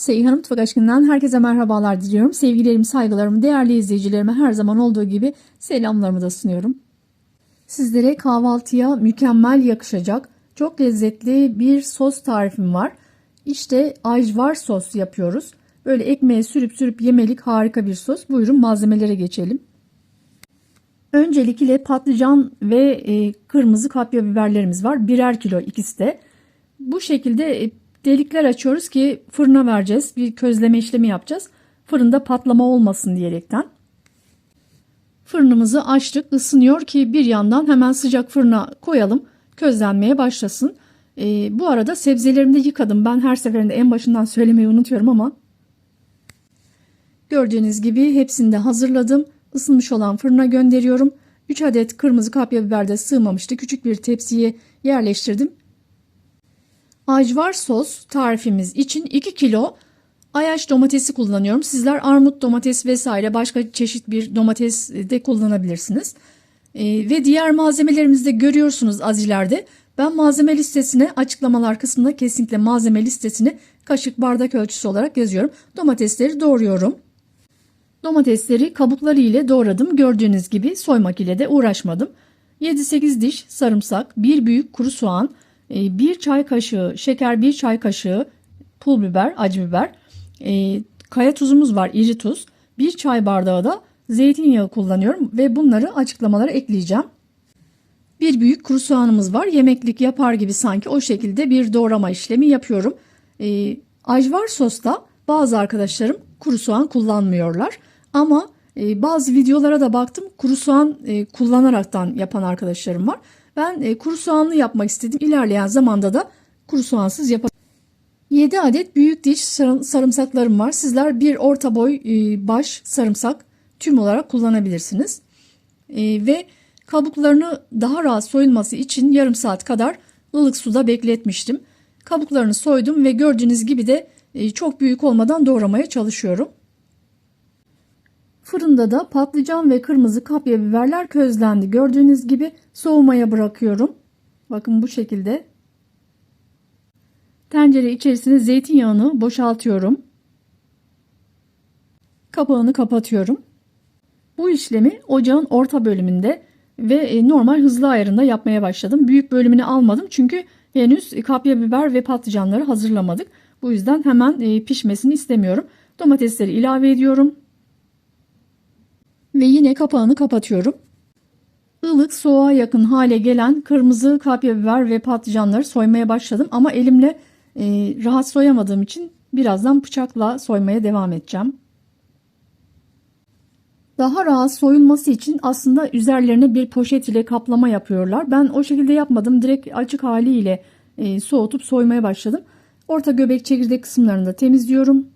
Seyhan Mutfak Aşkı'ndan herkese merhabalar diliyorum. Sevgilerimi, saygılarımı, değerli izleyicilerime her zaman olduğu gibi selamlarımı da sunuyorum. Sizlere kahvaltıya mükemmel yakışacak, çok lezzetli bir sos tarifim var. İşte ajvar sos yapıyoruz. Böyle ekmeğe sürüp sürüp yemelik harika bir sos. Buyurun malzemelere geçelim. Öncelikle patlıcan ve e, kırmızı kapya biberlerimiz var. Birer kilo ikisi de. Bu şekilde e, delikler açıyoruz ki fırına vereceğiz. Bir közleme işlemi yapacağız. Fırında patlama olmasın diyerekten. Fırınımızı açtık ısınıyor ki bir yandan hemen sıcak fırına koyalım. Közlenmeye başlasın. E, bu arada sebzelerimi de yıkadım. Ben her seferinde en başından söylemeyi unutuyorum ama gördüğünüz gibi hepsini de hazırladım. Isınmış olan fırına gönderiyorum. 3 adet kırmızı kapya biber de sığmamıştı. Küçük bir tepsiye yerleştirdim. Ajvar sos tarifimiz için 2 kilo ayaş domatesi kullanıyorum. Sizler armut domates vesaire başka çeşit bir domates de kullanabilirsiniz. Ee, ve diğer malzemelerimizi de görüyorsunuz az ileride. Ben malzeme listesine açıklamalar kısmında kesinlikle malzeme listesini kaşık bardak ölçüsü olarak yazıyorum. Domatesleri doğruyorum. Domatesleri kabukları ile doğradım. Gördüğünüz gibi soymak ile de uğraşmadım. 7-8 diş sarımsak, 1 büyük kuru soğan, 1 çay kaşığı şeker, 1 çay kaşığı pul biber, acı biber, e, kaya tuzumuz var, iri tuz, 1 çay bardağı da zeytinyağı kullanıyorum ve bunları açıklamalara ekleyeceğim. Bir büyük kuru soğanımız var. Yemeklik yapar gibi sanki o şekilde bir doğrama işlemi yapıyorum. E, ajvar sosta bazı arkadaşlarım kuru soğan kullanmıyorlar. Ama e, bazı videolara da baktım kuru soğan e, kullanaraktan yapan arkadaşlarım var. Ben e, kuru soğanlı yapmak istedim. İlerleyen zamanda da kuru soğansız yapabilirim. 7 adet büyük diş sarımsaklarım var. Sizler bir orta boy e, baş sarımsak tüm olarak kullanabilirsiniz. E, ve kabuklarını daha rahat soyulması için yarım saat kadar ılık suda bekletmiştim. Kabuklarını soydum ve gördüğünüz gibi de e, çok büyük olmadan doğramaya çalışıyorum. Fırında da patlıcan ve kırmızı kapya biberler közlendi. Gördüğünüz gibi soğumaya bırakıyorum. Bakın bu şekilde. Tencere içerisine zeytinyağını boşaltıyorum. Kapağını kapatıyorum. Bu işlemi ocağın orta bölümünde ve e, normal hızlı ayarında yapmaya başladım. Büyük bölümünü almadım çünkü henüz kapya biber ve patlıcanları hazırlamadık. Bu yüzden hemen e, pişmesini istemiyorum. Domatesleri ilave ediyorum. Ve yine kapağını kapatıyorum. Ilık soğuğa yakın hale gelen kırmızı kapya biber ve patlıcanları soymaya başladım. Ama elimle e, rahat soyamadığım için birazdan bıçakla soymaya devam edeceğim. Daha rahat soyulması için aslında üzerlerine bir poşet ile kaplama yapıyorlar. Ben o şekilde yapmadım. Direkt açık haliyle e, soğutup soymaya başladım. Orta göbek çekirdek kısımlarını da temizliyorum.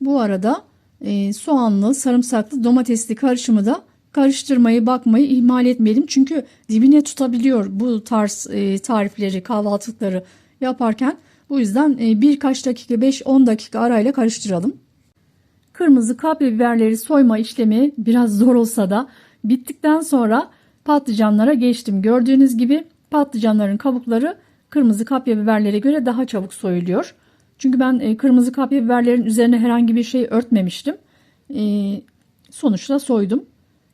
Bu arada e, soğanlı, sarımsaklı, domatesli karışımı da karıştırmayı, bakmayı ihmal etmeyelim. Çünkü dibine tutabiliyor bu tarz e, tarifleri, kahvaltılıkları yaparken. Bu yüzden e, birkaç dakika, 5-10 dakika arayla karıştıralım. Kırmızı kapya biberleri soyma işlemi biraz zor olsa da bittikten sonra patlıcanlara geçtim. Gördüğünüz gibi patlıcanların kabukları kırmızı kapya biberlere göre daha çabuk soyuluyor. Çünkü ben e, kırmızı kapya biberlerin üzerine herhangi bir şey örtmemiştim. E, sonuçta soydum.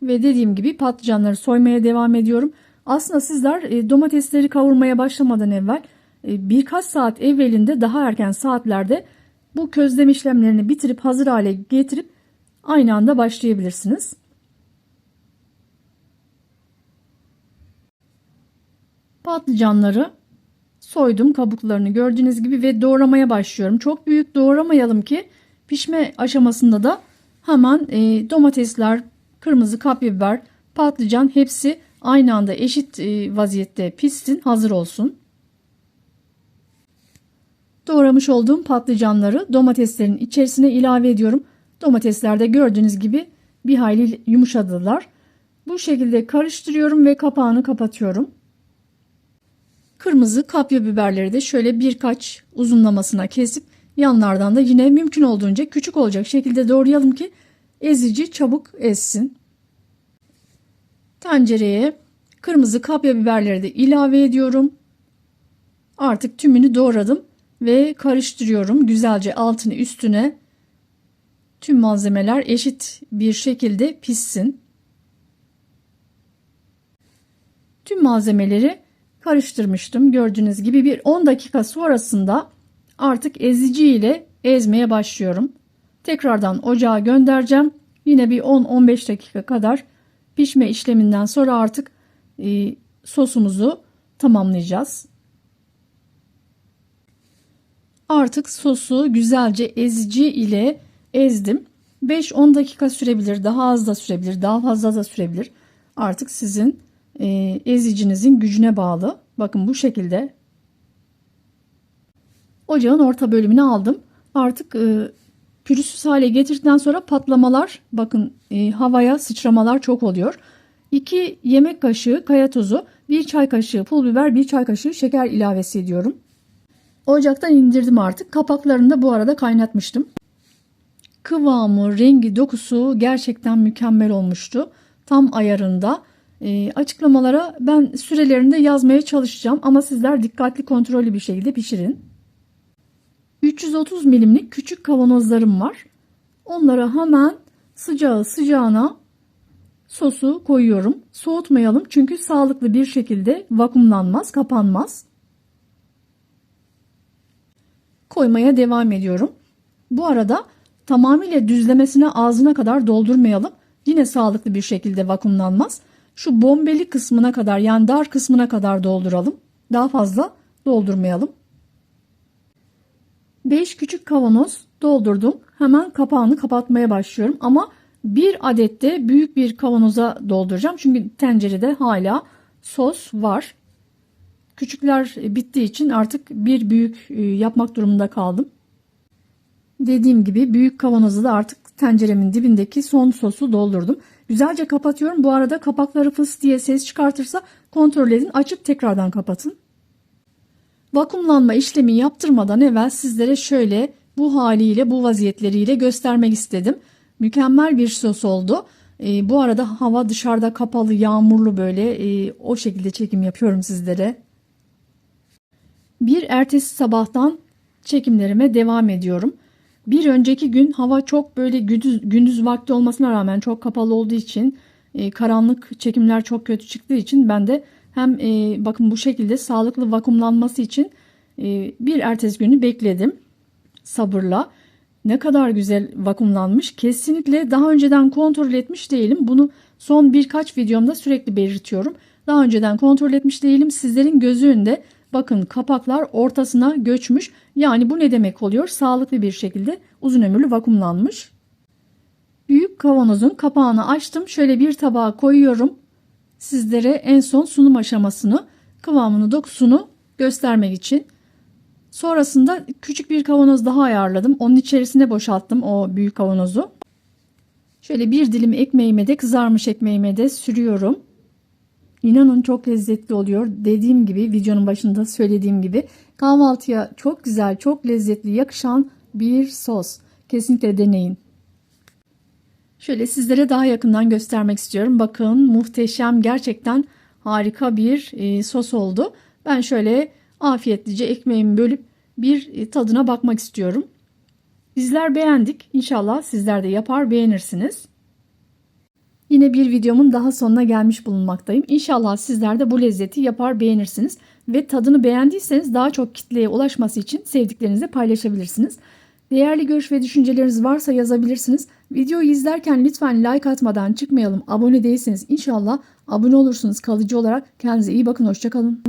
Ve dediğim gibi patlıcanları soymaya devam ediyorum. Aslında sizler e, domatesleri kavurmaya başlamadan evvel birkaç saat evvelinde daha erken saatlerde bu közleme işlemlerini bitirip hazır hale getirip aynı anda başlayabilirsiniz. Patlıcanları soydum kabuklarını gördüğünüz gibi ve doğramaya başlıyorum. Çok büyük doğramayalım ki pişme aşamasında da hemen e, domatesler, kırmızı kapya biber, patlıcan hepsi aynı anda eşit e, vaziyette pişsin, hazır olsun. Doğramış olduğum patlıcanları domateslerin içerisine ilave ediyorum. Domatesler de gördüğünüz gibi bir hayli yumuşadılar. Bu şekilde karıştırıyorum ve kapağını kapatıyorum. Kırmızı kapya biberleri de şöyle birkaç uzunlamasına kesip yanlardan da yine mümkün olduğunca küçük olacak şekilde doğrayalım ki ezici çabuk ezsin. Tencereye kırmızı kapya biberleri de ilave ediyorum. Artık tümünü doğradım ve karıştırıyorum. Güzelce altını üstüne tüm malzemeler eşit bir şekilde pişsin. Tüm malzemeleri karıştırmıştım. Gördüğünüz gibi bir 10 dakika sonrasında artık ezici ile ezmeye başlıyorum. Tekrardan ocağa göndereceğim. Yine bir 10-15 dakika kadar pişme işleminden sonra artık e, sosumuzu tamamlayacağız. Artık sosu güzelce ezici ile ezdim. 5-10 dakika sürebilir, daha az da sürebilir, daha fazla da sürebilir. Artık sizin e, ezicinizin gücüne bağlı. Bakın bu şekilde. Ocağın orta bölümünü aldım. Artık e, pürüzsüz hale getirdikten sonra patlamalar, bakın e, havaya sıçramalar çok oluyor. 2 yemek kaşığı kaya tuzu, 1 çay kaşığı pul biber, 1 çay kaşığı şeker ilavesi ediyorum. Ocaktan indirdim artık. Kapaklarını da bu arada kaynatmıştım. Kıvamı, rengi, dokusu gerçekten mükemmel olmuştu. Tam ayarında. E, açıklamalara ben sürelerini de yazmaya çalışacağım ama sizler dikkatli kontrollü bir şekilde pişirin. 330 milimlik küçük kavanozlarım var. Onlara hemen sıcağı sıcağına sosu koyuyorum. Soğutmayalım çünkü sağlıklı bir şekilde vakumlanmaz, kapanmaz. Koymaya devam ediyorum. Bu arada tamamıyla düzlemesine ağzına kadar doldurmayalım. Yine sağlıklı bir şekilde vakumlanmaz. Şu bombeli kısmına kadar yani dar kısmına kadar dolduralım. Daha fazla doldurmayalım. 5 küçük kavanoz doldurdum. Hemen kapağını kapatmaya başlıyorum ama bir adette büyük bir kavanoza dolduracağım. Çünkü tencerede hala sos var. Küçükler bittiği için artık bir büyük e, yapmak durumunda kaldım. Dediğim gibi büyük kavanozu da artık tenceremin dibindeki son sosu doldurdum. Güzelce kapatıyorum. Bu arada kapakları fıs diye ses çıkartırsa kontrol edin. Açıp tekrardan kapatın. Vakumlanma işlemi yaptırmadan evvel sizlere şöyle bu haliyle bu vaziyetleriyle göstermek istedim. Mükemmel bir sos oldu. E, bu arada hava dışarıda kapalı yağmurlu böyle e, o şekilde çekim yapıyorum sizlere. Bir ertesi sabahtan çekimlerime devam ediyorum. Bir önceki gün hava çok böyle gündüz, gündüz vakti olmasına rağmen çok kapalı olduğu için e, karanlık çekimler çok kötü çıktığı için ben de hem e, bakın bu şekilde sağlıklı vakumlanması için e, bir ertesi günü bekledim sabırla. Ne kadar güzel vakumlanmış. Kesinlikle daha önceden kontrol etmiş değilim. Bunu son birkaç videomda sürekli belirtiyorum. Daha önceden kontrol etmiş değilim. Sizlerin gözü önünde bakın kapaklar ortasına göçmüş. Yani bu ne demek oluyor? Sağlıklı bir şekilde uzun ömürlü vakumlanmış. Büyük kavanozun kapağını açtım. Şöyle bir tabağa koyuyorum. Sizlere en son sunum aşamasını, kıvamını, dokusunu göstermek için. Sonrasında küçük bir kavanoz daha ayarladım. Onun içerisine boşalttım o büyük kavanozu. Şöyle bir dilim ekmeğime de kızarmış ekmeğime de sürüyorum. İnanın çok lezzetli oluyor. Dediğim gibi videonun başında söylediğim gibi kahvaltıya çok güzel, çok lezzetli yakışan bir sos. Kesinlikle deneyin. Şöyle sizlere daha yakından göstermek istiyorum. Bakın muhteşem gerçekten harika bir e, sos oldu. Ben şöyle afiyetlice ekmeğimi bölüp bir e, tadına bakmak istiyorum. Bizler beğendik. İnşallah sizler de yapar beğenirsiniz. Yine bir videomun daha sonuna gelmiş bulunmaktayım. İnşallah sizler de bu lezzeti yapar beğenirsiniz ve tadını beğendiyseniz daha çok kitleye ulaşması için sevdiklerinizle paylaşabilirsiniz. Değerli görüş ve düşünceleriniz varsa yazabilirsiniz. Videoyu izlerken lütfen like atmadan çıkmayalım. Abone değilseniz inşallah abone olursunuz kalıcı olarak. Kendinize iyi bakın. Hoşçakalın.